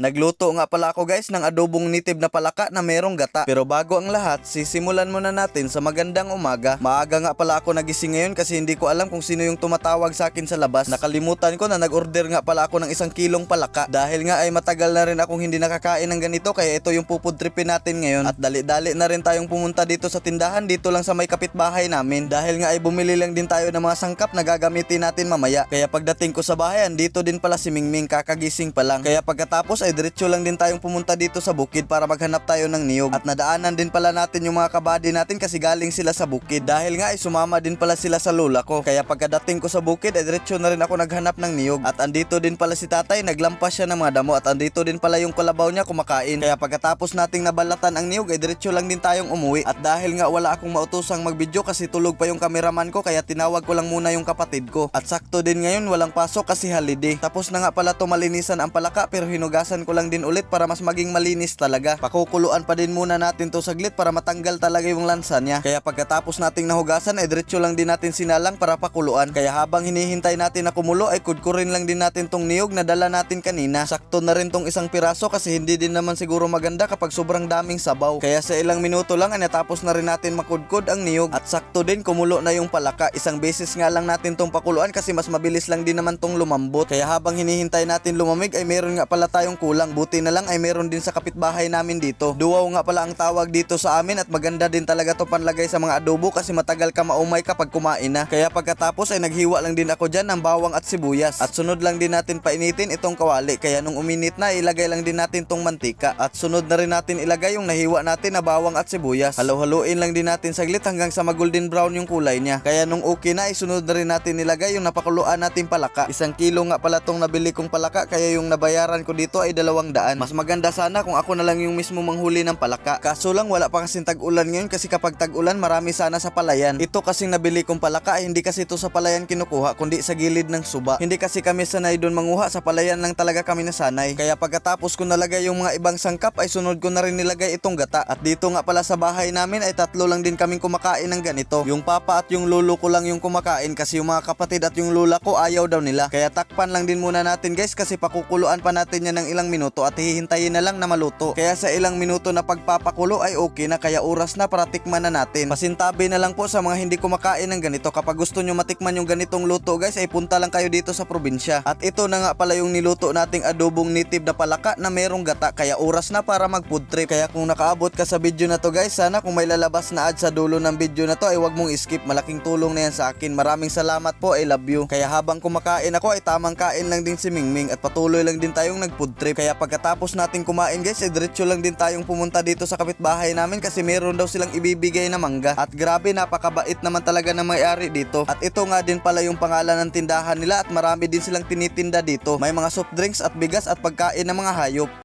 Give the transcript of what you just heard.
Nagluto nga pala ako guys ng adobong nitib na palaka na merong gata. Pero bago ang lahat, sisimulan muna natin sa magandang umaga. Maaga nga pala ako nagising ngayon kasi hindi ko alam kung sino yung tumatawag sa akin sa labas. Nakalimutan ko na nag-order nga pala ako ng isang kilong palaka. Dahil nga ay matagal na rin akong hindi nakakain ng ganito kaya ito yung pupudripin natin ngayon. At dali-dali na rin tayong pumunta dito sa tindahan dito lang sa may kapitbahay namin. Dahil nga ay bumili lang din tayo ng mga sangkap na gagamitin natin mamaya. Kaya pagdating ko sa bahay, dito din pala si Mingming kakagising pa lang. Kaya pagkatapos ay diretso lang din tayong pumunta dito sa bukid para maghanap tayo ng niyog. At nadaanan din pala natin yung mga kabady natin kasi galing sila sa bukid. Dahil nga ay sumama din pala sila sa lula ko. Kaya pagkadating ko sa bukid ay diretso na rin ako naghanap ng niyog. At andito din pala si tatay, naglampas siya ng mga damo at andito din pala yung kalabaw niya kumakain. Kaya pagkatapos nating nabalatan ang niyog ay diretso lang din tayong umuwi. At dahil nga wala akong mautusang magbidyo kasi tulog pa yung kameraman ko kaya tinawag ko lang muna yung kapatid ko. At sakto din ngayon walang pasok kasi holiday. Tapos na nga pala to malinisan ang palaka pero hinugasan ko lang din ulit para mas maging malinis talaga. Pakukuluan pa din muna natin to saglit para matanggal talaga yung lansa niya. Kaya pagkatapos nating nahugasan ay diretso lang din natin sinalang para pakuluan. Kaya habang hinihintay natin na kumulo ay kudkurin lang din natin tong niyog na dala natin kanina. Sakto na rin tong isang piraso kasi hindi din naman siguro maganda kapag sobrang daming sabaw. Kaya sa ilang minuto lang ay natapos na rin natin makudkod ang niyog at sakto din kumulo na yung palaka. Isang beses nga lang natin tong pakuluan kasi mas mabilis lang din naman tong lumambot. Kaya habang hinihintay natin lumamig ay meron nga pala tayong kulang. Buti na lang ay meron din sa kapitbahay namin dito. Duwaw nga pala ang tawag dito sa amin at maganda din talaga to panlagay sa mga adobo kasi matagal ka maumay kapag kumain na. Kaya pagkatapos ay naghiwa lang din ako dyan ng bawang at sibuyas. At sunod lang din natin painitin itong kawali. Kaya nung uminit na ilagay lang din natin tong mantika. At sunod na rin natin ilagay yung nahiwa natin na bawang at sibuyas. Halo-haluin lang din natin saglit hanggang sa magolden brown yung kulay niya. Kaya nung okay na isunod na rin natin nilagay yung napakuluan natin palaka. Isang kilo nga pala tong nabili kong palaka kaya yung nabayaran ko dito ay dalawang daan. Mas maganda sana kung ako na lang yung mismo manghuli ng palaka. Kaso lang wala pa kasing tag-ulan ngayon kasi kapag tag-ulan marami sana sa palayan. Ito kasing nabili kong palaka ay hindi kasi ito sa palayan kinukuha kundi sa gilid ng suba. Hindi kasi kami sanay doon manguha sa palayan lang talaga kami nasanay. Kaya pagkatapos ko nalagay yung mga ibang sangkap ay sunod ko na rin nilagay itong gata. At dito nga pala sa bahay namin ay tatlo lang din kaming kumakain ng ganito. Yung papa at yung lolo ko lang yung kumakain kasi yung mga kapatid at yung lula ko ayaw daw nila. Kaya takpan lang din muna natin guys kasi pakukuluan pa natin yan ng ilang minuto at hihintayin na lang na maluto. Kaya sa ilang minuto na pagpapakulo ay okay na kaya oras na para tikman na natin. Pasintabi na lang po sa mga hindi kumakain ng ganito. Kapag gusto nyo matikman yung ganitong luto guys ay punta lang kayo dito sa probinsya. At ito na nga pala yung niluto nating adobong native na palaka na merong gata kaya oras na para mag food trip. Kaya kung nakaabot ka sa video na to guys sana kung may lalabas na ad sa dulo ng video na to ay wag mong skip. Malaking tulong na yan sa akin. Maraming salamat po. I love you. Kaya habang kumakain ako ay tamang kain lang din si Mingming at patuloy lang din tayong nag food trip. Kaya pagkatapos natin kumain guys ay diretso lang din tayong pumunta dito sa kapitbahay namin kasi meron daw silang ibibigay na mangga. At grabe napakabait naman talaga ng may-ari dito. At ito nga din pala yung pangalan ng tindahan nila at marami din silang tinitinda dito. May mga soft drinks at bigas at pagkain ng mga hayop.